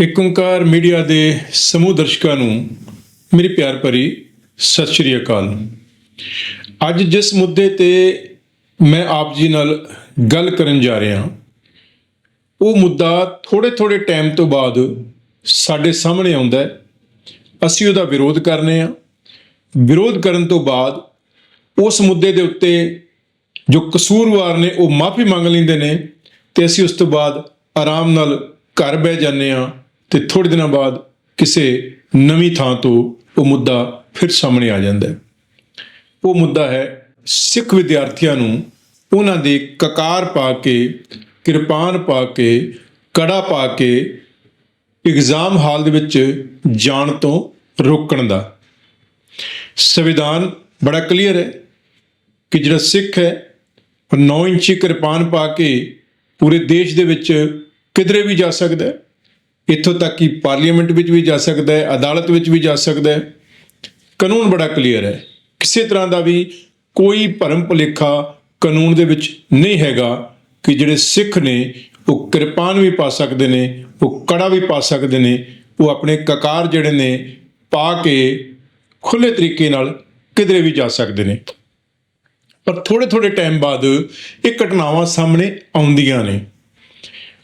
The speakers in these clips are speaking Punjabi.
ਇੱਕ ਓੰਕਾਰ ਮੀਡੀਆ ਦੇ ਸਮੂਹ ਦਰਸ਼ਕਾਂ ਨੂੰ ਮੇਰੀ ਪਿਆਰ ਭਰੀ ਸਤਿ ਸ਼੍ਰੀ ਅਕਾਲ। ਅੱਜ ਜਿਸ ਮੁੱਦੇ ਤੇ ਮੈਂ ਆਪ ਜੀ ਨਾਲ ਗੱਲ ਕਰਨ ਜਾ ਰਿਹਾ ਉਹ ਮੁੱਦਾ ਥੋੜੇ ਥੋੜੇ ਟਾਈਮ ਤੋਂ ਬਾਅਦ ਸਾਡੇ ਸਾਹਮਣੇ ਆਉਂਦਾ ਹੈ। ਅਸੀਂ ਉਹਦਾ ਵਿਰੋਧ ਕਰਨੇ ਆ ਵਿਰੋਧ ਕਰਨ ਤੋਂ ਬਾਅਦ ਉਸ ਮੁੱਦੇ ਦੇ ਉੱਤੇ ਜੋ ਕਸੂਰਵਾਰ ਨੇ, ਉਹ ਮਾਫੀ ਮੰਗ ਲੈਂਦੇ ਨੇ ਤੇ ਅਸੀਂ ਉਸ ਤੋਂ ਬਾਅਦ ਆਰਾਮ ਨਾਲ ਘਰ ਬਹਿ ਜਾਂਦੇ ਆ ਤੇ ਥੋੜੇ ਦਿਨਾਂ ਬਾਅਦ ਕਿਸੇ ਨਵੀਂ ਥਾਂ ਤੋਂ ਉਹ ਮੁੱਦਾ ਫਿਰ ਸਾਹਮਣੇ ਆ ਜਾਂਦਾ ਹੈ। ਉਹ ਮੁੱਦਾ ਹੈ ਸਿੱਖ ਵਿਦਿਆਰਥੀਆਂ ਨੂੰ ਉਹਨਾਂ ਦੇ ਕਕਾਰ ਪਾ ਕੇ, ਕਿਰਪਾਨ ਪਾ ਕੇ, ਕੜਾ ਪਾ ਕੇ ਇਗਜ਼ਾਮ ਹਾਲ ਦੇ ਵਿੱਚ ਜਾਣ ਤੋਂ ਰੋਕਣ ਦਾ। ਸੰਵਿਧਾਨ ਬੜਾ ਕਲੀਅਰ ਹੈ ਕਿ ਜਿਹੜਾ ਸਿੱਖ ਹੈ, ਉਹ 9 ਇੰਚੀ ਕਿਰਪਾਨ ਪਾ ਕੇ ਪੂਰੇ ਦੇਸ਼ ਦੇ ਵਿੱਚ ਕਿਧਰੇ ਵੀ ਜਾ ਸਕਦਾ ਹੈ। ਇੱਥੋਂ ਤੱਕ ਕਿ ਪਾਰਲੀਮੈਂਟ ਵਿੱਚ ਵੀ ਜਾ ਸਕਦਾ ਹੈ, ਅਦਾਲਤ ਵਿੱਚ ਵੀ ਜਾ ਸਕਦਾ ਹੈ। ਕਾਨੂੰਨ ਬੜਾ ਕਲੀਅਰ ਹੈ। ਕਿਸੇ ਤਰ੍ਹਾਂ ਦਾ ਵੀ ਕੋਈ ਭਰਮ ਭੁਲੇਖਾ ਕਾਨੂੰਨ ਦੇ ਵਿੱਚ ਨਹੀਂ ਹੈਗਾ ਕਿ ਜਿਹੜੇ ਸਿੱਖ ਨੇ, ਉਹ ਕਿਰਪਾਨ ਵੀ ਪਾ ਸਕਦੇ ਨੇ, ਉਹ ਕੜਾ ਵੀ ਪਾ ਸਕਦੇ ਨੇ, ਉਹ ਆਪਣੇ ਕਕਾਰ ਜਿਹੜੇ ਨੇ, ਪਾ ਕੇ ਖੁੱਲੇ ਤਰੀਕੇ ਨਾਲ ਕਿਧਰੇ ਵੀ ਜਾ ਸਕਦੇ ਨੇ। ਪਰ ਥੋੜੇ ਥੋੜੇ ਟਾਈਮ ਬਾਅਦ ਇਹ ਘਟਨਾਵਾਂ ਸਾਹਮਣੇ ਆਉਂਦੀਆਂ ਨੇ।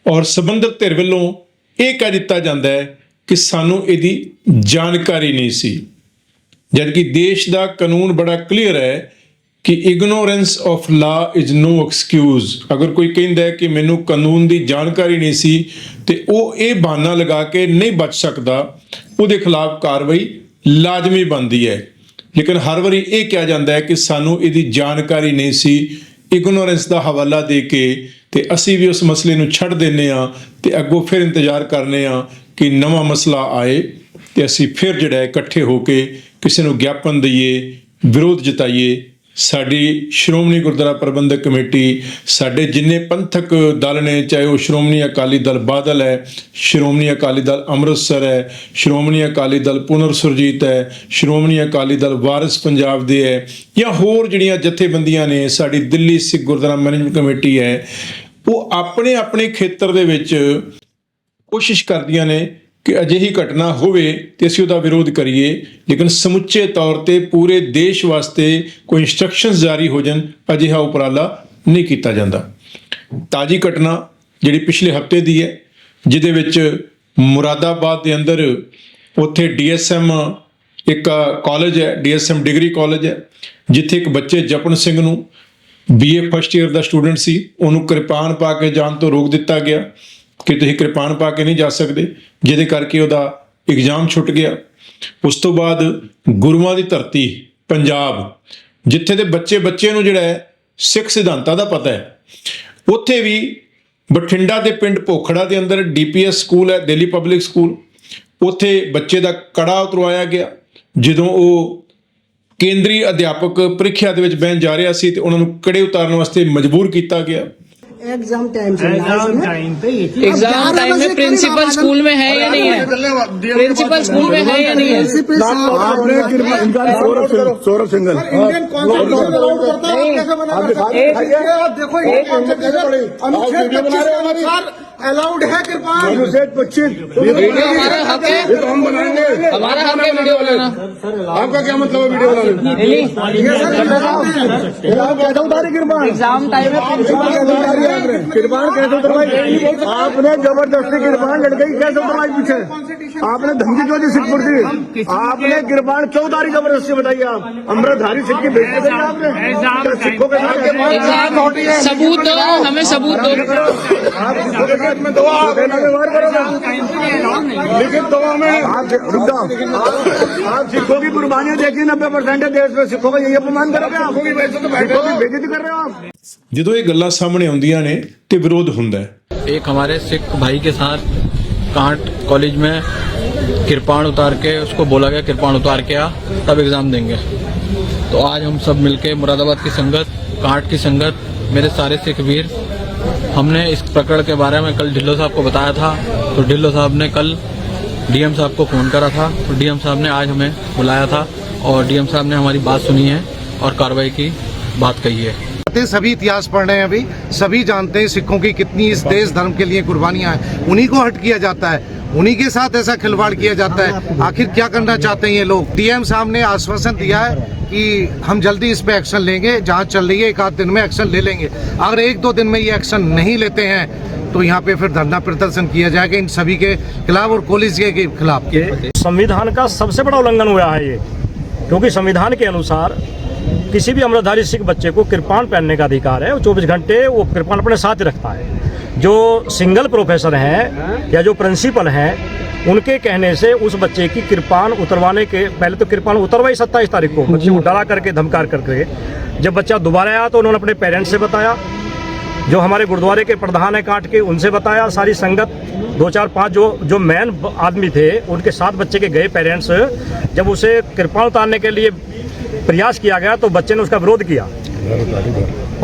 ਔਰ ਸਬੰਧਤ ਧਿਰ ਵੱਲੋਂ ਇਹ ਕਹਿ ਦਿੱਤਾ ਜਾਂਦਾ ਹੈ ਕਿ ਸਾਨੂੰ ਇਹਦੀ ਜਾਣਕਾਰੀ ਨਹੀਂ ਸੀ। ਜਦਕਿ ਦੇਸ਼ ਦਾ ਕਾਨੂੰਨ ਬੜਾ ਕਲੀਅਰ ਹੈ ਕਿ ignorance of law is no excuse ਅਗਰ ਕੋਈ ਕਹਿੰਦਾ ਹੈ ਕਿ ਮੈਨੂੰ ਕਾਨੂੰਨ ਦੀ ਜਾਣਕਾਰੀ ਨਹੀਂ ਸੀ, ਤੇ ਉਹ ਇਹ ਬਹਾਨਾ ਲਗਾ ਕੇ ਨਹੀਂ ਬਚ ਸਕਦਾ, ਉਹਦੇ ਖਿਲਾਫ ਕਾਰਵਾਈ ਲਾਜ਼ਮੀ ਬਣਦੀ ਹੈ। ਲੇਕਿਨ ਹਰ ਵਾਰੀ ਇਹ ਕਿਹਾ ਜਾਂਦਾ ਹੈ ਕਿ ਸਾਨੂੰ ਇਹਦੀ ਜਾਣਕਾਰੀ ਨਹੀਂ ਸੀ। ਇਗਨੋਰੈਂਸ ਦਾ ਹਵਾਲਾ ਦੇ ਕੇ ਤੇ ਅਸੀਂ ਵੀ ਉਸ ਮਸਲੇ ਨੂੰ ਛੱਡ ਦਿੰਨੇ ਆ ਤੇ ਅੱਗੋਂ ਫਿਰ ਇੰਤਜ਼ਾਰ ਕਰਨੇ ਆ ਕਿ ਨਵਾਂ ਮਸਲਾ ਆਏ ਤੇ ਅਸੀਂ ਫਿਰ ਜਿਹੜਾ ਇਕੱਠੇ ਹੋ ਕੇ ਕਿਸੇ ਨੂੰ ਗਿਆਪਨ ਦਈਏ, ਵਿਰੋਧ ਜਤਾਈਏ। ਸਾਡੀ ਸ਼੍ਰੋਮਣੀ ਗੁਰਦੁਆਰਾ ਪ੍ਰਬੰਧਕ ਕਮੇਟੀ, ਸਾਡੇ ਜਿੰਨੇ ਪੰਥਕ ਦਲ ਨੇ, ਚਾਹੇ ਉਹ ਸ਼੍ਰੋਮਣੀ ਅਕਾਲੀ ਦਲ ਬਾਦਲ ਹੈ, ਸ਼੍ਰੋਮਣੀ ਅਕਾਲੀ ਦਲ ਅੰਮ੍ਰਿਤਸਰ ਹੈ, ਸ਼੍ਰੋਮਣੀ ਅਕਾਲੀ ਦਲ ਪੁਨਰ ਸੁਰਜੀਤ ਹੈ, ਸ਼੍ਰੋਮਣੀ ਅਕਾਲੀ ਦਲ ਵਾਰਿਸ ਪੰਜਾਬ ਦੇ ਹੈ, ਜਾਂ ਹੋਰ ਜਿਹੜੀਆਂ ਜਥੇਬੰਦੀਆਂ ਨੇ, ਸਾਡੀ ਦਿੱਲੀ ਸਿੱਖ ਗੁਰਦੁਆਰਾ ਮੈਨੇਜਮੈਂਟ ਕਮੇਟੀ ਹੈ ਉਹ ਆਪਣੇ ਆਪਣੇ ਖੇਤਰ ਦੇ ਵਿੱਚ ਕੋਸ਼ਿਸ਼ ਕਰਦੀਆਂ ਨੇ ਕਿ ਅਜਿਹੀ ਘਟਨਾ ਹੋਵੇ ਤੇ ਅਸੀਂ ਉਹਦਾ ਵਿਰੋਧ ਕਰੀਏ। ਲੇਕਿਨ ਸਮੁੱਚੇ ਤੌਰ ਤੇ ਪੂਰੇ ਦੇਸ਼ ਵਾਸਤੇ ਕੋਈ ਇਨਸਟਰਕਸ਼ਨਸ ਜਾਰੀ ਹੋ ਜਾਣ, ਅਜਿਹਾ ਉਪਰਾਲਾ ਨਹੀਂ ਕੀਤਾ ਜਾਂਦਾ। ਤਾਜੀ ਘਟਨਾ ਜਿਹੜੀ ਪਿਛਲੇ ਹਫ਼ਤੇ ਦੀ ਹੈ, ਜਿਹਦੇ ਵਿੱਚ ਮੁਰਾਦਾਬਾਦ ਦੇ ਅੰਦਰ ਉੱਥੇ ਡੀਐਸਐਮ ਇੱਕ ਕਾਲਜ ਹੈ, ਡੀਐਸਐਮ ਡਿਗਰੀ ਕਾਲਜ ਹੈ, ਜਿੱਥੇ ਇੱਕ ਬੱਚੇ ਜਪਨ ਸਿੰਘ ਨੂੰ ਬੀਏ ਫਸਟ ਇਅਰ ਦਾ ਸਟੂਡੈਂਟ ਸੀ, ਉਹਨੂੰ ਕਿਰਪਾਨ ਪਾ ਕੇ ਜਾਣ ਤੋਂ ਰੋਕ ਦਿੱਤਾ ਗਿਆ ਕਿ ਤੁਸੀਂ ਕਿਰਪਾਨ ਪਾ ਕੇ ਨਹੀਂ ਜਾ ਸਕਦੇ, ਜਿਹਦੇ ਕਰਕੇ ਉਹਦਾ ਇਗਜ਼ਾਮ ਛੁੱਟ ਗਿਆ। ਉਸ ਤੋਂ ਬਾਅਦ ਗੁਰੂਆਂ ਦੀ ਧਰਤੀ, ਪੰਜਾਬ, ਜਿੱਥੇ ਦੇ ਬੱਚੇ ਬੱਚੇ ਨੂੰ ਜਿਹੜਾ ਹੈ, ਸਿੱਖ ਸਿਧਾਂਤਾਂ ਦਾ ਪਤਾ ਹੈ। ਉੱਥੇ ਵੀ ਬਠਿੰਡਾ ਦੇ ਪਿੰਡ ਭੋਖੜਾ ਦੇ ਅੰਦਰ ਡੀਪੀਐਸ ਸਕੂਲ ਹੈ ਦਿੱਲੀ ਪਬਲਿਕ ਸਕੂਲ ਉੱਥੇ ਬੱਚੇ ਦਾ ਕੜਾ ਉਤਰਵਾਇਆ ਗਿਆ, ਜਦੋਂ ਉਹ ਕੇਂਦਰੀ ਅਧਿਆਪਕ ਪ੍ਰੀਖਿਆ ਦੇ ਵਿੱਚ ਬਹਿਣ ਜਾ ਰਿਹਾ ਸੀ ਤੇ ਉਹਨਾਂ ਨੂੰ ਕੜੇ ਉਤਾਰਨ ਵਾਸਤੇ ਮਜਬੂਰ ਕੀਤਾ ਗਿਆ? एग्ज़ाम टाइम से एग्ज़ाम टाइम पे एग्ज़ाम टाइम में प्रिंसिपल स्कूल में है या नहीं है? प्रिंसिपल स्कूल में है या नहीं है? सौरभ सिंगल। अलाउड है कृपान पच्चीस वीडियो हमारा हक है। ये तो हम बनाएँगे। हमारा हक है वीडियो बनाना। आपका क्या मतलब है वीडियो बनाने? एग्ज़ाम टाइम है प्रिंसिपल आपने किरपान कैसे उतरवाई आपने ज़बरदस्ती किरपान लड़के की कैसे उतरवाई पीछे। आपने धमकी क्यों दी सिखपुर की? आपने किरपान क्यों उतारी ज़बरदस्ती बताइए आप। अमृतधारी सिख की देंगे आपने। सिखों के साथ सबूत दो हमें सबूत दो। आप सिखों के साथ में दवा व्यवहार करोगे लिखित दवा में। आप आप- सिखों की कुर्बानियाँ देखिए नब्बे परसेंट है देश में। सिखों का यही अपमान करोगे आप। सिखों की बेइज्जती कर रहे हो आप। ਜਦੋਂ ਇਹ ਗੱਲਾਂ ਸਾਹਮਣੇ ਆਉਂਦੀਆਂ ਨੇ ਤੇ ਵਿਰੋਧ ਹੁੰਦਾ ਹੈ ਇੱਕ ਹਮਾਰੇ ਸਿੱਖ ਭਾਈ ਕੇ ਸਾਥ ਕਾਂਟ ਕਾलेज में कृपाण उतार के उसको बोला गया कृपाण उतार के आ तब एग्ज़ाम देंगे तो आज हम सब मिलके मुरादाबाद की संगत कांट की संगत मेरे सारे सिख वीर हमने इस प्रकरण के बारे में कल ढिल्लो साहब को बताया था तो ढिल्लो साहब ने कल डीएम साहब को फ़ोन करा था तो डीएम साहब ने आज हमें बुलाया था और डीएम साहब ने हमारी बात सुनी है और कार्रवाई की बात कही है हैं, सभी इतिहास पढ़ रहे हैं अभी सभी जानते हैं सिखों की कितनी इस देश धर्म के लिए कुर्बानियाँ हैं। उन्हीं को हट किया जाता है उन्हीं के साथ ऐसा खिलवाड़ किया जाता है। आखिर क्या करना चाहते हैं ये लोग? डीएम साहब ने आश्वासन दिया है कि हम जल्दी इस पे एक्शन लेंगे जहाँ चल रही है एक आध दिन में एक्शन ले लेंगे। अगर एक दो दिन में ये एक्शन नहीं लेते हैं तो यहाँ पे फिर धरना प्रदर्शन किया जाएगा इन सभी के खिलाफ और कॉलेज के के खिलाफ। संविधान का सबसे बड़ा उल्लंघन हुआ है ये क्योंकि संविधान के अनुसार किसी भी अमृतधारी सिख बच्चे को कृपाण पहनने का अधिकार है, वो चौबीस घंटे वो कृपाण अपने साथ ही रखता है। जो सिंगल प्रोफेसर हैं या जो प्रिंसिपल हैं, उनके कहने से उस बच्चे की कृपाण उतरवाने के, पहले तो कृपाण उतरवाई सत्ताईस तारीख को, बच्चे को डरा करके, धमकार करके, जब बच्चा दोबारा आया तो उन्होंने अपने पेरेंट्स से बताया, जो हमारे गुरुद्वारे के प्रधान है काट के, उनसे बताया, सारी संगत, दो चार पाँच जो जो मैन आदमी थे, उनके साथ बच्चे के गए पेरेंट्स जब उसे कृपाण उतारने के लिए प्रयास किया गया तो बच्चे ने उसका विरोध किया।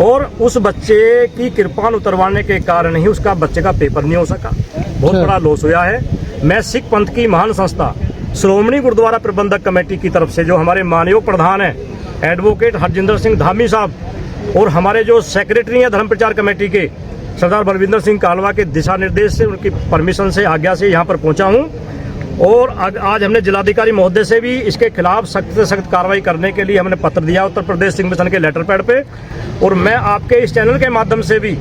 और उस बच्चे की कृपाण उतरवाने के कारण ही उसका बच्चे का पेपर नहीं हो सका। बहुत बड़ा लॉस हुआ है। मैं सिख पंथ की महान संस्था श्रोमणी गुरुद्वारा प्रबंधक कमेटी की तरफ़ से जो हमारे मानयोग प्रधान हैं एडवोकेट हरजिंदर सिंह धामी साहब और हमारे जो सेक्रेटरी हैं धर्म प्रचार कमेटी के सरदार बलविंदर सिंह कालवा के दिशा निर्देश से उनकी परमिशन से आज्ञा से यहाँ पर पहुँचा हूँ। और आज आज हमने जिलाधिकारी महोदय से भी इसके खिलाफ सख्त से सख्त कार्रवाई करने के लिए हमने पत्र दिया उत्तर प्रदेश सिंह मिशन के लेटर पैड पे और मैं आपके इस चैनल के माध्यम से भी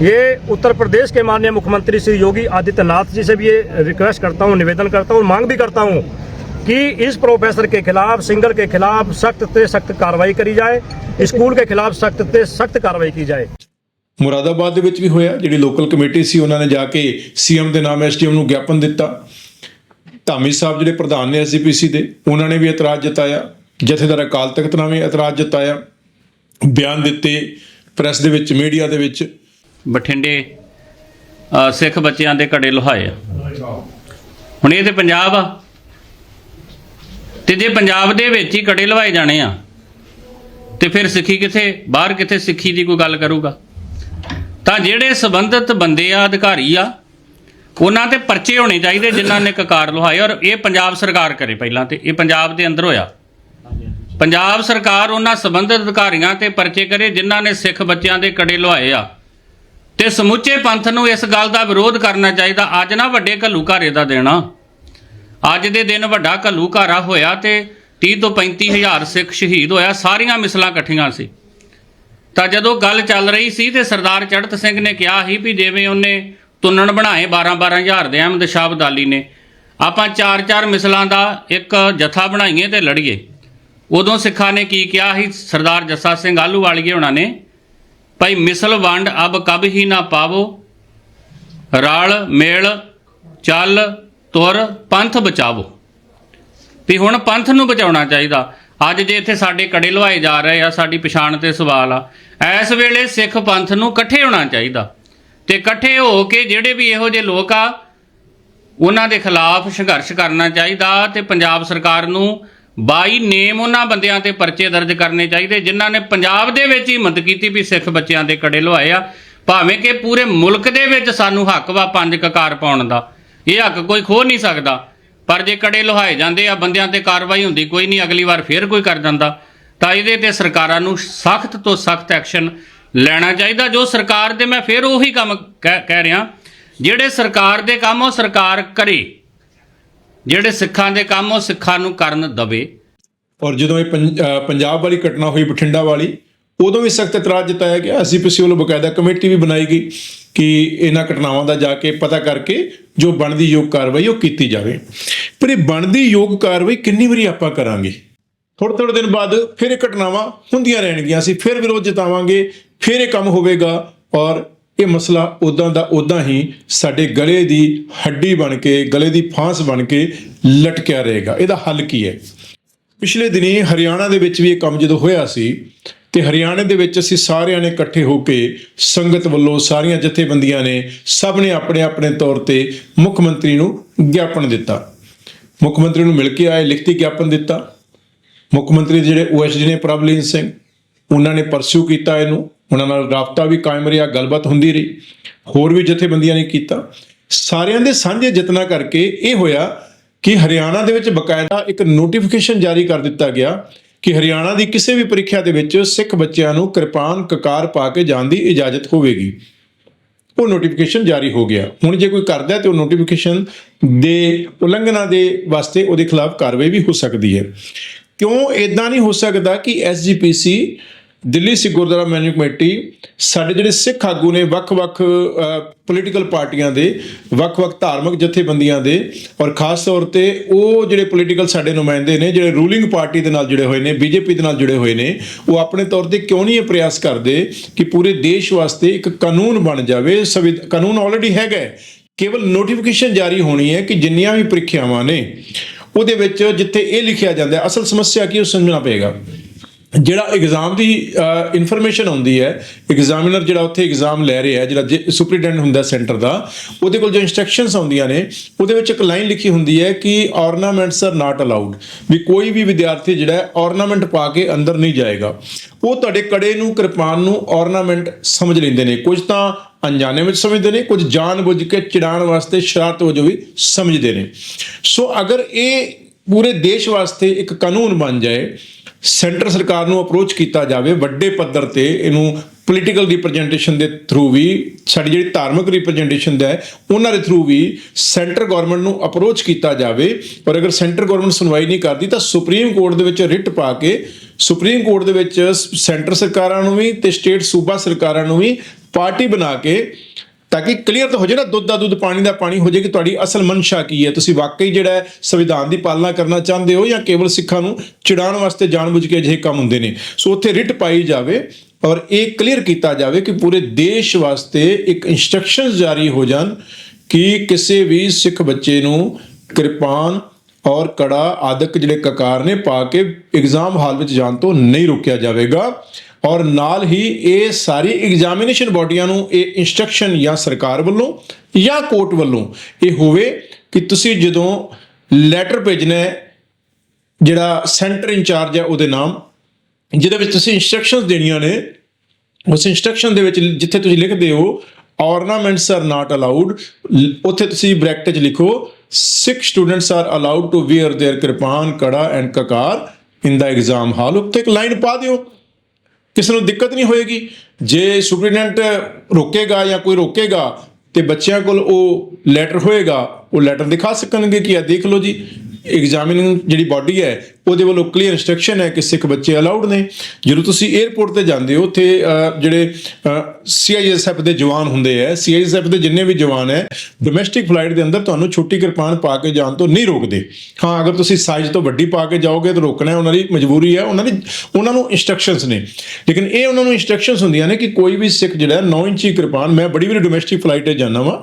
ये उत्तर प्रदेश के माननीय मुख्यमंत्री श्री योगी आदित्यनाथ जी से भी ये रिक्वेस्ट करता हूँ निवेदन करता हूँ और मांग भी करता हूँ कि इस प्रोफेसर के खिलाफ सिंगर के खिलाफ सख्त से सख्त कार्रवाई करी जाए स्कूल के खिलाफ सख्त से सख्त कार्रवाई की जाए ਮੁਰਾਦਾਬਾਦ ਦੇ ਵਿੱਚ ਵੀ ਹੋਇਆ ਜਿਹੜੀ ਲੋਕਲ ਕਮੇਟੀ ਸੀ ਉਹਨਾਂ ਨੇ ਜਾ ਕੇ ਸੀਐਮ ਦੇ ਨਾਮ ਐਸਡੀਐਮ ਨੂੰ ਗਿਆਪਨ ਦਿੱਤਾ ਧਾਮੀ ਸਾਹਿਬ ਜਿਹੜੇ ਪ੍ਰਧਾਨ ਨੇ ਐਸਜੀਪੀਸੀ ਦੇ, ਉਹਨਾਂ ਨੇ ਵੀ ਇਤਰਾਜ਼ ਜਤਾਇਆ। ਜਥੇਦਾਰ ਅਕਾਲ ਤਖਤ ਨੇ ਵੀ ਇਤਰਾਜ਼ ਜਤਾਇਆ। ਬਿਆਨ ਦਿੱਤੇ ਪ੍ਰੈਸ ਦੇ ਵਿੱਚ, ਮੀਡੀਆ ਦੇ ਵਿੱਚ। ਬਠਿੰਡੇ ਸਿੱਖ ਬੱਚਿਆਂ ਦੇ ਘੜੇ ਲੁਹਾਏ ਹੁਣ ਇਹ ਤੇ ਪੰਜਾਬ ਆ। ਤੇ ਜੇ ਪੰਜਾਬ ਦੇ ਵਿੱਚ ਹੀ ਘੜੇ ਲਵਾਏ ਜਾਣੇ ਆ, ਤੇ ਫਿਰ ਸਿੱਖੀ ਕਿੱਥੇ, ਬਾਹਰ ਕਿੱਥੇ ਸਿੱਖੀ ਦੀ ਕੋਈ ਗੱਲ ਕਰੂਗਾ? ਤਾਂ ਜਿਹੜੇ ਸੰਬੰਧਿਤ ਬੰਦੇ ਆ, ਅਧਿਕਾਰੀ ਆ ਉਹਨਾਂ ਤੇ ਪਰਚੇ ਹੋਣੇ ਚਾਹੀਦੇ ਜਿਨ੍ਹਾਂ ਨੇ ਕਕਾਰ ਲੁਹਾਏ ਔਰ ਇਹ ਪੰਜਾਬ ਸਰਕਾਰ ਕਰੇ ਪਹਿਲਾਂ ਤੇ, ਇਹ ਪੰਜਾਬ ਦੇ ਅੰਦਰ ਹੋਇਆ। ਪੰਜਾਬ ਸਰਕਾਰ ਉਹਨਾਂ ਸੰਬੰਧਿਤ ਅਧਿਕਾਰੀਆਂ ਤੇ ਪਰਚੇ ਕਰੇ ਜਿਨ੍ਹਾਂ ਨੇ ਸਿੱਖ ਬੱਚਿਆਂ ਦੇ ਕੜੇ ਲੁਹਾਏ ਆ। ਤੇ ਸਮੁੱਚੇ ਪੰਥ ਨੂੰ ਇਸ ਗੱਲ ਦਾ ਵਿਰੋਧ ਕਰਨਾ ਚਾਹੀਦਾ, ਅੱਜ ਨਾ ਵੱਡੇ ਘੱਲੂ ਘਾਰੇ ਦਾ ਦੇਣਾ ਅੱਜ ਦੇ ਦਿਨ ਵੱਡਾ ਘੱਲੂ ਘਾਰਾ ਹੋਇਆ ਤੇ 30 ਤੋਂ 35 ਹਜ਼ਾਰ ਸਿੱਖ ਸ਼ਹੀਦ ਹੋਇਆ, ਸਾਰੀਆਂ ਮਿਸਲਾਂ ਇਕੱਠੀਆਂ ਸੀ। ਤਾਂ ਜਦੋਂ ਗੱਲ ਚੱਲ ਰਹੀ ਸੀ ਤੇ ਸਰਦਾਰ ਚੜਤ ਸਿੰਘ ਨੇ ਕਿਹਾ ਸੀ ਵੀ ਜਿਵੇਂ ਉਹਨੇ ਤੁੰਨਣ ਬਣਾਏ 12 12 ਹਜ਼ਾਰ ਦੇ ਅਹਿਮਦ ਸ਼ਾਹ ਅਬਦਾਲੀ ਨੇ। ਆਪਾਂ ਚਾਰ ਚਾਰ ਮਿਸਲਾਂ ਦਾ ਇੱਕ ਜਥਾ ਬਣਾਈਏ ਤੇ ਲੜੀਏ। ਉਦੋਂ ਸਿੱਖਾਂ ਨੇ ਕੀ ਕਿਹਾ ਸੀ? ਸਰਦਾਰ ਜੱਸਾ ਸਿੰਘ ਆਲੂ ਵਾਲੀਏ ਉਹਨਾਂ ਨੇ, ਭਾਈ ਮਿਸਲ ਵੰਡ ਅਬ ਕਬ ਹੀ ਨਾ ਪਾਵੋ। ਰਲ, ਮੇਲ, ਚੱਲ, ਤੁਰ, ਪੰਥ ਬਚਾਵੋ। ਵੀ ਹੁਣ ਪੰਥ ਨੂੰ ਬਚਾਉਣਾ ਚਾਹੀਦਾ। ਅੱਜ ਜੇ ਇੱਥੇ ਸਾਡੇ ਕੜੇ ਲਵਾਏ ਜਾ ਰਹੇ ਆ, ਸਾਡੀ ਪਛਾਣ ਤੇ ਸਵਾਲ ਆ। ਇਸ ਵੇਲੇ ਸਿੱਖ ਪੰਥ ਨੂੰ ਇਕੱਠੇ ਹੋਣਾ ਚਾਹੀਦਾ। ਤੇ ਇਕੱਠੇ ਹੋ ਕੇ ਜਿਹੜੇ ਵੀ ਇਹੋ ਜਿਹੇ ਲੋਕ ਆ, ਉਹਨਾਂ ਦੇ ਖਿਲਾਫ ਸੰਘਰਸ਼ ਕਰਨਾ ਚਾਹੀਦਾ ਤੇ ਪੰਜਾਬ ਸਰਕਾਰ ਨੂੰ ਬਾਈ ਨੇਮ ਉਹਨਾਂ ਬੰਦਿਆਂ ਤੇ ਪਰਚੇ ਦਰਜ ਕਰਨੇ ਚਾਹੀਦੇ, ਜਿਨ੍ਹਾਂ ਨੇ ਪੰਜਾਬ ਦੇ ਵਿੱਚ ਹੀ ਹਿੰਮਤ ਕੀਤੀ ਵੀ ਸਿੱਖ ਬੱਚਿਆਂ ਦੇ ਕੜੇ ਲਵਾਏ ਆ, ਭਾਵੇਂ ਕਿ ਪੂਰੇ ਮੁਲਕ ਦੇ ਵਿੱਚ ਸਾਨੂੰ ਹੱਕ ਵਾ ਪੰਜ ਕਕਾਰ ਪਾਉਣ ਦਾ, ਇਹ ਹੱਕ ਕੋਈ ਖੋ ਨਹੀਂ ਸਕਦਾ। ਪਰ ਜੇ ਕੜੇ ਲੁਹਾਏ ਜਾਂਦੇ ਆ, ਬੰਦਿਆਂ ਤੇ ਕਾਰਵਾਈ ਹੁੰਦੀ ਕੋਈ ਨਹੀਂ, ਅਗਲੀ ਵਾਰ ਫੇਰ ਕੋਈ ਕਰ ਜਾਂਦਾ ਤਾਂ ਇਹਦੇ ਤੇ ਸਰਕਾਰਾਂ ਨੂੰ ਸਖਤ ਤੋਂ ਸਖਤ ਐਕਸ਼ਨ ਲੈਣਾ ਚਾਹੀਦਾ, ਜੋ ਸਰਕਾਰ ਦੇ, ਮੈਂ ਫਿਰ ਉਹੀ ਕੰਮ ਕਹਿ ਕਹਿ ਰਿਹਾ। ਜਿਹੜੇ ਸਰਕਾਰ ਦੇ ਕੰਮ, ਉਹ ਸਰਕਾਰ ਕਰੇ। ਜਿਹੜੇ ਸਿੱਖਾਂ ਦੇ ਕੰਮ, ਉਹ ਸਿੱਖਾਂ ਨੂੰ ਕਰਨ ਦਵੇ। ਔਰ ਜਦੋਂ ਇਹ ਪੰਜਾਬ ਵਾਲੀ ਘਟਨਾ ਹੋਈ, ਬਠਿੰਡਾ ਵਾਲੀ, ਉਦੋਂ ਵੀ ਸਖਤ ਇਤਰਾਜ਼ ਜਤਾਇਆ ਗਿਆ। ਅਸੀਂ ਐਸਜੀਪੀਸੀ ਵੱਲੋਂ ਬਕਾਇਦਾ ਕਮੇਟੀ ਵੀ ਬਣਾਈ ਗਈ ਕਿ ਇਹਨਾਂ ਘਟਨਾਵਾਂ ਦਾ ਜਾ ਕੇ ਪਤਾ ਕਰਕੇ ਜੋ ਬਣਦੀ ਯੋਗ ਕਾਰਵਾਈ, ਉਹ ਕੀਤੀ ਜਾਵੇ। ਪਰ ਇਹ ਬਣਦੀ ਯੋਗ ਕਾਰਵਾਈ ਕਿੰਨੀ ਵਾਰੀ ਆਪਾਂ ਕਰਾਂਗੇ? ਥੋੜੇ ਥੋੜੇ ਦਿਨ ਬਾਅਦ ਫਿਰ ਇਹ ਘਟਨਾਵਾਂ ਹੁੰਦੀਆਂ ਰਹਿਣਗੀਆਂ। ਅਸੀਂ ਫਿਰ ਵਿਰੋਧ ਜਤਾਵਾਂਗੇ ਫਿਰ ਇਹ ਕੰਮ ਹੋਵੇਗਾ ਔਰ ਇਹ ਮਸਲਾ ਉਦਾਂ ਦਾ ਉਦਾਂ ਹੀ ਸਾਡੇ ਗਲੇ ਦੀ ਹੱਡੀ ਬਣ ਕੇ, ਗਲੇ ਦੀ ਫਾਂਸ ਬਣ ਕੇ ਲਟਕਿਆ ਰਹੇਗਾ। ਇਹਦਾ ਹੱਲ ਕੀ ਹੈ? ਪਿਛਲੇ ਦਿਨੀ ਹਰਿਆਣਾ ਦੇ ਵਿੱਚ ਵੀ ਇਹ ਕੰਮ ਜਦੋਂ ਹੋਇਆ ਸੀ ਤੇ ਹਰਿਆਣੇ ਦੇ ਵਿੱਚ ਅਸੀਂ ਸਾਰਿਆਂ ਨੇ ਇਕੱਠੇ ਹੋ ਕੇ ਸੰਗਤ ਵੱਲੋਂ ਸਾਰੀਆਂ ਜਥੇਬੰਦੀਆਂ ਨੇ ਸਭ ਨੇ ਆਪਣੇ ਆਪਣੇ ਤੌਰ ਤੇ ਮੁੱਖ ਮੰਤਰੀ ਨੂੰ ਗਿਆਪਨ ਦਿੱਤਾ। ਮੁੱਖ ਮੰਤਰੀ ਨੂੰ ਮਿਲ ਕੇ ਆਏ, ਲਿਖਤੀ ਗਿਆਪਨ ਦਿੱਤਾ। ਮੁੱਖ ਮੰਤਰੀ ਜਿਹੜੇ ਓਐਸਡੀ ਨੇ ਪ੍ਰਭਲੀਨ ਸਿੰਘ, ਉਹਨਾਂ ਨੇ ਪਰਸਿਊ ਕੀਤਾ ਇਹਨੂੰ। ਉਹਨਾਂ ਨਾਲ ਰਾਬਤਾ ਵੀ ਕਾਇਮ ਰਿਹਾ, ਗੱਲਬਾਤ ਹੁੰਦੀ ਰਹੀ। ਹੋਰ ਵੀ ਜਥੇਬੰਦੀਆਂ ਨੇ ਕੀਤਾ। ਸਾਰਿਆਂ ਦੇ ਸਾਂਝੇ ਯਤਨਾਂ ਕਰਕੇ ਇਹ ਹੋਇਆ ਕਿ ਹਰਿਆਣਾ ਦੇ ਵਿੱਚ ਬਕਾਇਦਾ ਇੱਕ ਨੋਟੀਫਿਕੇਸ਼ਨ ਜਾਰੀ ਕਰ ਦਿੱਤਾ ਗਿਆ ਕਿ ਹਰਿਆਣਾ ਦੀ ਕਿਸੇ ਵੀ ਪ੍ਰੀਖਿਆ ਦੇ ਵਿੱਚ ਸਿੱਖ ਬੱਚਿਆਂ ਨੂੰ ਕਿਰਪਾਨ ਕਕਾਰ ਪਾ ਕੇ ਜਾਣ ਦੀ ਇਜਾਜ਼ਤ ਹੋਵੇਗੀ। ਉਹ ਨੋਟੀਫਿਕੇਸ਼ਨ ਜਾਰੀ ਹੋ ਗਿਆ। ਹੁਣ ਜੇ ਕੋਈ ਕਰਦਾ ਹੈ ਤੇ ਉਹ ਨੋਟੀਫਿਕੇਸ਼ਨ ਦੇ ਉਲੰਘਣਾ ਦੇ ਵਾਸਤੇ ਉਹਦੇ ਖਿਲਾਫ ਕਾਰਵਾਈ ਵੀ ਹੋ ਸਕਦੀ ਹੈ। ਕਿਉਂ ਇਦਾਂ ਨਹੀਂ ਹੋ ਸਕਦਾ ਕਿ SGPC Delhi Sikh Gurdwara management committee, ਸਾਡੇ ਜਿਹੜੇ ਸਿੱਖ ਆਗੂ ਨੇ ਵੱਖ-ਵੱਖ ਪੋਲੀਟੀਕਲ ਪਾਰਟੀਆਂ ਦੇ, ਵੱਖ-ਵੱਖ ਧਾਰਮਿਕ ਜਥੇਬੰਦੀਆਂ ਦੇ ਔਰ ਖਾਸ ਤੌਰ ਤੇ ਉਹ ਜਿਹੜੇ ਪੋਲੀਟੀਕਲ ਸਾਡੇ ਨੁਮਾਇੰਦੇ ਨੇ, ਜਿਹੜੇ ਰੂਲਿੰਗ ਪਾਰਟੀ ਦੇ ਨਾਲ ਜੁੜੇ ਹੋਏ ਨੇ ਬੀਜੇਪੀ ਦੇ ਨਾਲ ਜੁੜੇ ਹੋਏ ਨੇ, ਉਹ ਆਪਣੇ ਤੌਰ ਤੇ ਕਿਉਂ ਨਹੀਂ ਇਹ ਪ੍ਰਯਾਸ ਕਰਦੇ ਕਿ ਪੂਰੇ ਦੇਸ਼ ਵਾਸਤੇ ਇੱਕ ਕਾਨੂੰਨ ਬਣ ਜਾਵੇ, ਸੰਵਿਧ- ਕਾਨੂੰਨ ਆਲਰੇਡੀ ਹੈਗਾ ਕੇਵਲ ਨੋਟੀਫਿਕੇਸ਼ਨ ਜਾਰੀ ਹੋਣੀ ਹੈ ਕਿ ਜਿੰਨੀਆਂ ਵੀ ਪ੍ਰੀਖਿਆਵਾਂ ਨੇ, ਉਹਦੇ ਵਿੱਚ ਜਿੱਥੇ ਇਹ ਲਿਖਿਆ ਜਾਂਦਾ ਅਸਲ ਸਮੱਸਿਆ ਕੀ ਉਹ ਸਮਝਣਾ ਪਏਗਾ। ਜਿਹੜਾ ਐਗਜ਼ਾਮ ਦੀ ਇਨਫੋਰਮੇਸ਼ਨ ਆਉਂਦੀ ਹੈ ਐਗਜ਼ਾਮੀਨਰ ਜਿਹੜਾ ਉੱਥੇ ਐਗਜ਼ਾਮ ਲੈ ਰਿਹਾ ਹੈ, ਜਿਹੜਾ ਸੁਪਰੀਡੈਂਟ ਹੁੰਦਾ ਸੈਂਟਰ ਦਾ, ਉਹਦੇ ਕੋਲ ਜੋ ਇਨਸਟਰਕਸ਼ਨਸ ਆਉਂਦੀਆਂ ਨੇ, ਉਹਦੇ ਵਿੱਚ ਇੱਕ ਲਾਈਨ ਲਿਖੀ ਹੁੰਦੀ ਹੈ ਕਿ ornaments ਆਰ not allowed, ਵੀ ਕੋਈ ਵੀ ਵਿਦਿਆਰਥੀ ਜਿਹੜਾ ਹੈ ਪਾ ਕੇ ਅੰਦਰ ਨਹੀਂ ਜਾਏਗਾ। ਉਹ ਤੁਹਾਡੇ ਕੜੇ ਨੂੰ, ਕਿਰਪਾਨ ਨੂੰ ornament ਸਮਝ ਲੈਂਦੇ ਨੇ, ਕੁਝ ਤਾਂ ਅਣਜਾਣੇ ਵਿੱਚ ਸਮਝਦੇ ਨੇ, ਕੁਝ ਜਾਣਬੁੱਝ ਕੇ ਚਿੜਾਉਣ ਵਾਸਤੇ ਸ਼ਰਾਰਤ ਵਜੋਂ ਵੀ ਸਮਝਦੇ ਨੇ। ਸੋ ਅਗਰ ਇਹ ਪੂਰੇ ਦੇਸ਼ ਵਾਸਤੇ ਇੱਕ ਕਾਨੂੰਨ ਬਣ ਜਾਏ ਸੈਂਟਰ ਸਰਕਾਰ ਨੂੰ ਅਪਰੋਚ ਕੀਤਾ ਜਾਵੇ, ਵੱਡੇ ਪੱਧਰ ਤੇ ਇਹਨੂੰ ਪੋਲੀਟੀਕਲ ਰਿਪਰੈਜ਼ੈਂਟੇਸ਼ਨ ਦੇ ਥਰੂ ਵੀ, ਸਾਡੀ ਜਿਹੜੀ ਧਾਰਮਿਕ ਰਿਪਰੈਜ਼ੈਂਟੇਸ਼ਨ ਦਾ ਹੈ, ਉਹਨਾਂ ਦੇ ਥਰੂ ਵੀ ਸੈਂਟਰ ਗਵਰਨਮੈਂਟ ਨੂੰ ਅਪਰੋਚ ਕੀਤਾ ਜਾਵੇ। ਪਰ ਅਗਰ ਸੈਂਟਰ ਗਵਰਨਮੈਂਟ ਸੁਣਵਾਈ ਨਹੀਂ ਕਰਦੀ, ਤਾਂ ਸੁਪਰੀਮ ਕੋਰਟ ਦੇ ਵਿੱਚ ਰਿਟ ਪਾ ਕੇ, ਸੁਪਰੀਮ ਕੋਰਟ ਦੇ ਵਿੱਚ ਸੈਂਟਰ ਸਰਕਾਰਾਂ ਨੂੰ ਵੀ ਤੇ ਸਟੇਟ ਸੂਬਾ ਸਰਕਾਰਾਂ ਨੂੰ ਵੀ ਪਾਰਟੀ ਬਣਾ ਕੇ ਤਾਂ ਕਿ ਕਲੀਅਰ ਤਾਂ ਹੋ ਜਾਏ ਨਾ, ਦੁੱਧ ਦਾ ਦੁੱਧ, ਪਾਣੀ ਦਾ ਪਾਣੀ ਹੋ ਜਾਏ ਕਿ ਤੁਹਾਡੀ ਅਸਲ ਮਨਸ਼ਾ ਕੀ ਹੈ। ਤੁਸੀਂ ਵਾਕਈ ਜਿਹੜਾ ਹੈ, ਸੰਵਿਧਾਨ ਦੀ ਪਾਲਣਾ ਕਰਨਾ ਚਾਹੁੰਦੇ ਹੋ ਜਾਂ ਕੇਵਲ ਸਿੱਖਾਂ ਨੂੰ ਚਿੜਾਉਣ ਵਾਸਤੇ ਜਾਣਬੁੱਝ ਕੇ ਅਜਿਹੇ ਕੰਮ ਹੁੰਦੇ ਨੇ? ਸੋ ਉੱਥੇ ਰਿਟ ਪਾਈ ਜਾਵੇ ਔਰ ਇਹ ਕਲੀਅਰ ਕੀਤਾ ਜਾਵੇ ਕਿ ਪੂਰੇ ਦੇਸ਼ ਵਾਸਤੇ ਇੱਕ ਇਨਸਟਰਕਸ਼ਨਸ ਜਾਰੀ ਹੋ ਜਾਣ ਕਿ ਕਿਸੇ ਵੀ ਸਿੱਖ ਬੱਚੇ ਨੂੰ ਕਿਰਪਾਨ ਔਰ ਕੜਾ, ਆਦਿਕ ਜਿਹੜੇ ਕਕਾਰ ਨੇ, ਪਾ ਕੇ ਐਗਜ਼ਾਮ ਹਾਲ ਵਿੱਚ ਜਾਣ ਤੋਂ ਨਹੀਂ ਰੋਕਿਆ ਜਾਵੇਗਾ। ਔਰ ਨਾਲ ਹੀ ਇਹ ਸਾਰੀ ਐਗਜ਼ਾਮੀਨੇਸ਼ਨ ਬਾਡੀਆਂ ਨੂੰ ਇਹ ਇਨਸਟਰਕਸ਼ਨ ਜਾਂ ਸਰਕਾਰ ਵੱਲੋਂ ਜਾਂ ਕੋਰਟ ਵੱਲੋਂ ਇਹ ਹੋਵੇ ਕਿ ਤੁਸੀਂ ਜਦੋਂ ਲੈਟਰ ਭੇਜਣਾ ਜਿਹੜਾ ਸੈਂਟਰ ਇੰਚਾਰਜ ਹੈ ਉਹਦੇ ਨਾਮ, ਜਿਹਦੇ ਵਿੱਚ ਤੁਸੀਂ ਇਨਸਟਰਕਸ਼ਨਸ ਦੇਣੀਆਂ ਨੇ, ਉਸ ਇਨਸਟਰਕਸ਼ਨ ਦੇ ਵਿੱਚ ਜਿੱਥੇ ਤੁਸੀਂ ਲਿਖਦੇ ਹੋ, ornaments are not allowed, ਉੱਥੇ ਤੁਸੀਂ ਬ੍ਰੈਕਟ 'ਚ ਲਿਖੋ Sikh students are allowed to wear their kirpan kara and kakar in the exam ਹਾਲ ਉੱਤੇ ਇੱਕ ਲਾਈਨ ਪਾ ਦਿਓ। ਕਿਸੇ ਨੂੰ ਦਿੱਕਤ ਨਹੀਂ ਹੋਏਗੀ। ਜੇ ਸੁਪਰੀਡੈਂਟ ਰੋਕੇਗਾ ਜਾਂ ਕੋਈ ਰੋਕੇਗਾ ਤੇ ਬੱਚਿਆਂ ਕੋਲ ਉਹ ਲੈਟਰ ਹੋਏਗਾ, ਉਹ ਲੈਟਰ ਦਿਖਾ ਸਕਣਗੇ ਕਿ ਆ ਦੇਖ ਲਓ ਜੀ ਐਗਜ਼ਾਮਿਨਿੰਗ ਜਿਹੜੀ ਬਾਡੀ ਹੈ ਉਹਦੇ ਵੱਲੋਂ ਕਲੀਅਰ ਇਨਸਟਰਕਸ਼ਨ ਹੈ ਕਿ ਸਿੱਖ ਬੱਚੇ ਅਲਾਉਡ ਨੇ। ਜਦੋਂ ਤੁਸੀਂ 에ਅਰਪੋਰਟ ਤੇ ਜਾਂਦੇ ਹੋ ਉੱਥੇ ਅਹ, ਜਿਹੜੇ ਸੀਆਈਐਸਐਫ ਦੇ ਜਵਾਨ ਹੁੰਦੇ ਆ ਸੀਆਈਐਸਐਫ ਦੇ ਜਿੰਨੇ ਵੀ ਜਵਾਨ ਹੈ ਡੋਮੈਸਟਿਕ ਫਲਾਈਟ ਦੇ ਅੰਦਰ ਤੁਹਾਨੂੰ ਛੋਟੀ ਕਿਰਪਾਨ ਪਾ ਕੇ ਜਾਣ ਤੋਂ ਨਹੀਂ ਰੋਕਦੇ। ਹਾਂ ਅਗਰ ਤੁਸੀਂ ਸਾਈਜ਼ ਤੋਂ ਵੱਡੀ ਪਾ ਕੇ ਜਾਓਗੇ ਤਾਂ ਰੋਕਣਾ ਹੈ ਉਹਨਾਂ ਦੀ ਮਜਬੂਰੀ ਹੈ ਉਹਨਾਂ ਦੀ ਉਹਨਾਂ ਨੂੰ ਇਨਸਟਰਕਸ਼ਨਸ ਨੇ। ਲੇਕਿਨ ਇਹ ਉਹਨਾਂ ਨੂੰ ਇਨਸਟਰਕਸ਼ਨਸ ਹੁੰਦੀਆਂ ਨੇ ਕਿ ਕੋਈ ਵੀ ਸਿੱਖ ਜਿਹੜਾ 9 ਇੰਚੀ ਕਿਰਪਾਨ ਮੈਂ ਬੜੀ ਵਾਰੀ ਡੋਮੈਸਟਿਕ ਫਲਾਈਟ ਤੇ ਜਾਂਦਾ ਵਾਂ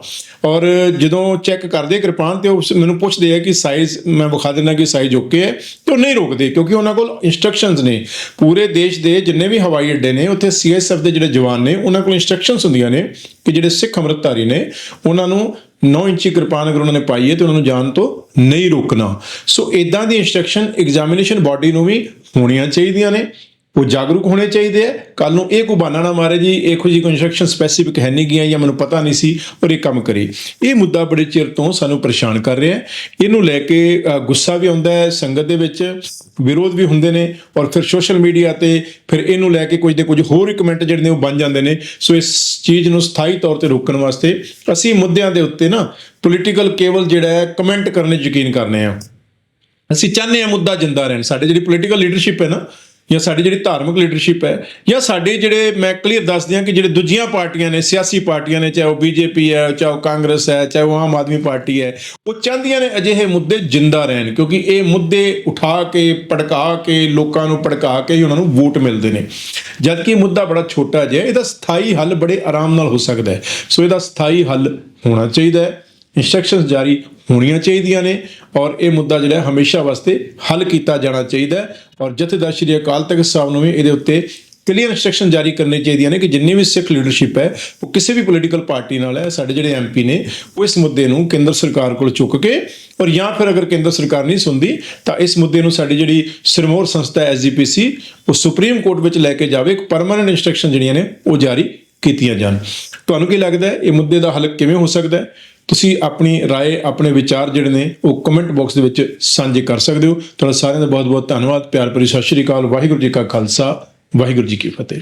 ਔਰ ਜਦੋਂ ਚੈੱਕ ਕਰਦੇ ਕਿਰਪਾਨ ਤੇ ਉਹ ਮੈਨੂੰ ਪੁੱਛਦੇ ਆ ਕਿ ਸਾਈਜ਼ ਮੈਂ ਵਿਖਾ ਦਿੰਦਾ ਕਿ ਸਾਈਜ਼ ਓਕੇ ਹੈ ਤੇ ਉਹ ਨਹੀਂ ਰੋਕਦੇ ਕਿਉਂਕਿ ਉਹਨਾਂ ਕੋਲ ਇਨਸਟਰਕਸ਼ਨਸ ਨੇ। ਪੂਰੇ ਦੇਸ਼ ਦੇ ਜਿੰਨੇ ਵੀ ਹਵਾਈ ਅੱਡੇ ਨੇ, ਉੱਥੇ ਸੀਐਸਐਫ ਦੇ ਜਿਹੜੇ ਜਵਾਨ ਨੇ, ਉਹਨਾਂ ਕੋਲ ਇਨਸਟਰਕਸ਼ਨਸ ਹੁੰਦੀਆਂ ਨੇ ਕਿ ਜਿਹੜੇ ਸਿੱਖ ਅੰਮ੍ਰਿਤਧਾਰੀ ਨੇ, ਉਹਨਾਂ ਨੂੰ 9 ਇੰਚੀ ਕਿਰਪਾਨ ਅਗਰ ਉਹਨਾਂ ਨੇ ਪਾਈ ਹੈ ਤੇ ਉਹਨਾਂ ਨੂੰ ਜਾਣ ਤੋਂ ਨਹੀਂ ਰੋਕਣਾ। ਸੋ ਇਦਾਂ ਦੀ ਇਨਸਟਰਕਸ਼ਨ ਐਗਜ਼ਾਮੀਨੇਸ਼ਨ ਬਾਡੀ ਨੂੰ ਵੀ ਹੋਣੀਆਂ ਚਾਹੀਦੀਆਂ ਨੇ। ਉਹ ਜਾਗਰੂਕ ਹੋਣੇ ਚਾਹੀਦੇ ਆ। ਕੱਲ ਨੂੰ ਇਹ ਕੋਈ ਬਹਾਨਾ ਨਾ ਮਾਰੇ ਜੀ, ਇਹੋ ਜੀ ਕੋਈ ਇਨਸਟਰਕਸ਼ਨ ਸਪੈਸੀਫਿਕ ਹੈ ਨਹੀਂ ਗਿਆ ਜਾਂ ਮੈਨੂੰ ਪਤਾ ਨਹੀਂ ਸੀ ਔਰ ਇਹ ਕੰਮ ਕਰੇ। ਇਹ ਮੁੱਦਾ ਬੜੇ ਚਿਰ ਤੋਂ ਸਾਨੂੰ ਪਰੇਸ਼ਾਨ ਕਰ ਰਿਹਾ ਇਹਨੂੰ ਲੈ ਕੇ ਗੁੱਸਾ ਵੀ ਆਉਂਦਾ ਹੈ, ਸੰਗਤ ਦੇ ਵਿੱਚ ਵਿਰੋਧ ਵੀ ਹੁੰਦੇ ਨੇ ਔਰ ਫਿਰ ਸੋਸ਼ਲ ਮੀਡੀਆ ਤੇ ਫਿਰ ਇਹਨੂੰ ਲੈ ਕੇ ਕੁਝ ਦੇ ਕੁਝ ਹੋਰ ਹੀ ਕਮੈਂਟ ਜਿਹੜੇ ਨੇ ਉਹ ਬਣ ਜਾਂਦੇ ਨੇ। ਸੋ ਇਸ ਚੀਜ਼ ਨੂੰ ਸਥਾਈ ਤੌਰ ਤੇ ਰੋਕਣ ਵਾਸਤੇ ਅਸੀਂ ਮੁੱਦਿਆਂ ਦੇ ਉੱਤੇ ਨਾ ਪੋਲੀਟੀਕਲ ਕੇਵਲ ਜਿਹੜਾ ਹੈ ਕਮੈਂਟ ਕਰਨੇ ਯਕੀਨ ਕਰਨੇ ਆ। ਅਸੀਂ ਚਾਹੁੰਦੇ ਹਾਂ ਮੁੱਦਾ ਜਿੰਦਾ ਰਹਿਣ। ਸਾਡੇ ਜਿਹੜੀ ਪੋਲੀਟੀਕਲ ਲੀਡਰਸ਼ਿਪ ਹੈ ਨਾ ਜਾਂ ਸਾਡੀ ਜਿਹੜੀ ਧਾਰਮਿਕ ਲੀਡਰਸ਼ਿਪ ਹੈ, ਜਾਂ ਸਾਡੇ ਜਿਹੜੇ ਮੈਂ ਕਲੀਅਰ ਦੱਸ ਦਿਆਂ ਕਿ ਜਿਹੜੇ ਦੂਜੀਆਂ ਪਾਰਟੀਆਂ ਨੇ, ਸਿਆਸੀ ਪਾਰਟੀਆਂ ਨੇ, ਚਾਹੇ ਉਹ ਬੀਜੇਪੀ ਹੈ, ਚਾਹੇ ਉਹ ਕਾਂਗਰਸ ਹੈ, ਚਾਹੇ ਉਹ ਆਮ ਆਦਮੀ ਪਾਰਟੀ ਹੈ, ਉਹ ਚਾਹੁੰਦੀਆਂ ਨੇ ਅਜਿਹੇ ਮੁੱਦੇ ਜਿੰਦਾ ਰਹਿਣ, ਕਿਉਂਕਿ ਇਹ ਮੁੱਦੇ ਉਠਾ ਕੇ, ਭੜਕਾ ਕੇ, ਲੋਕਾਂ ਨੂੰ ਭੜਕਾ ਕੇ ਹੀ ਉਹਨਾਂ ਨੂੰ ਵੋਟ ਮਿਲਦੇ ਨੇ। ਜਦਕਿ ਇਹ ਮੁੱਦਾ ਬੜਾ ਛੋਟਾ ਜਿਹਾ ਇਹਦਾ ਸਥਾਈ ਹੱਲ ਬੜੇ ਆਰਾਮ ਨਾਲ ਹੋ ਸਕਦਾ ਹੈ। ਸੋ ਇਹਦਾ ਸਥਾਈ ਹੱਲ ਹੋਣਾ ਚਾਹੀਦਾ ਹੈ। ਇਨਸਟਰਕਸ਼ਨਸ ਜਾਰੀ ਹੋਣੀਆਂ ਚਾਹੀਦੀਆਂ ਨੇ ਔਰ ਇਹ ਮੁੱਦਾ ਜਿਹੜਾ ਹਮੇਸ਼ਾ ਵਾਸਤੇ ਹੱਲ ਕੀਤਾ ਜਾਣਾ ਚਾਹੀਦਾ ਔਰ ਜਥੇਦਾਰ ਸ਼੍ਰੀ ਅਕਾਲ ਤਖਤ ਸਾਹਿਬ ਨੂੰ ਵੀ ਇਹਦੇ ਉੱਤੇ ਕਲੀਅਰ ਇਨਸਟਰਕਸ਼ਨ ਜਾਰੀ ਕਰਨੇ ਚਾਹੀਦੀਆਂ ਨੇ ਕਿ ਜਿੰਨੀ ਵੀ ਸਿੱਖ ਲੀਡਰਸ਼ਿਪ ਹੈ, ਉਹ ਕਿਸੇ ਵੀ ਪੋਲੀਟੀਕਲ ਪਾਰਟੀ ਨਾਲ ਹੈ, ਸਾਡੇ ਜਿਹੜੇ ਐਮਪੀ ਨੇ, ਉਹ ਇਸ ਮੁੱਦੇ ਨੂੰ ਕੇਂਦਰ ਸਰਕਾਰ ਕੋਲ ਚੁੱਕ ਕੇ ਔਰ ਜਾਂ ਫਿਰ ਅਗਰ ਕੇਂਦਰ ਸਰਕਾਰ ਨਹੀਂ ਸੁਣਦੀ, ਤਾਂ ਇਸ ਮੁੱਦੇ ਨੂੰ ਸਾਡੀ ਜਿਹੜੀ ਸਿਰਮੌਰ ਸੰਸਥਾ ਐਸਜੀਪੀਸੀ ਉਹ ਸੁਪਰੀਮ ਕੋਰਟ ਵਿੱਚ ਲੈ ਕੇ ਜਾਵੇ, ਇੱਕ ਪਰਮਨੈਂਟ ਇਨਸਟਰਕਸ਼ਨ ਜਿਹੜੀਆਂ ਨੇ, ਉਹ ਜਾਰੀ ਕੀਤੀਆਂ ਜਾਣ। ਤੁਹਾਨੂੰ ਕੀ ਲੱਗਦਾ ਹੈ, ਇਹ ਮੁੱਦੇ ਦਾ ਹੱਲ ਕਿਵੇਂ ਹੋ ਸਕਦਾ ਹੈ? ਤੁਸੀਂ ਆਪਣੀ رائے ਆਪਣੇ ਵਿਚਾਰ ਜਿਹੜੇ ਨੇ ਉਹ ਕਮੈਂਟ ਬਾਕਸ ਦੇ ਵਿੱਚ ਸਾਂਝੇ ਕਰ ਸਕਦੇ ਹੋ ਤੁਹਾਡਾ ਸਾਰਿਆਂ ਦਾ ਬਹੁਤ ਬਹੁਤ ਧੰਨਵਾਦ ਪਿਆਰ ਭਰੀ ਸਤਿ ਸ਼੍ਰੀ ਅਕਾਲ ਵਾਹਿਗੁਰੂ ਜੀ ਕਾ ਖਾਲਸਾ ਵਾਹਿਗੁਰੂ ਜੀ ਕੀ ਫਤਿਹ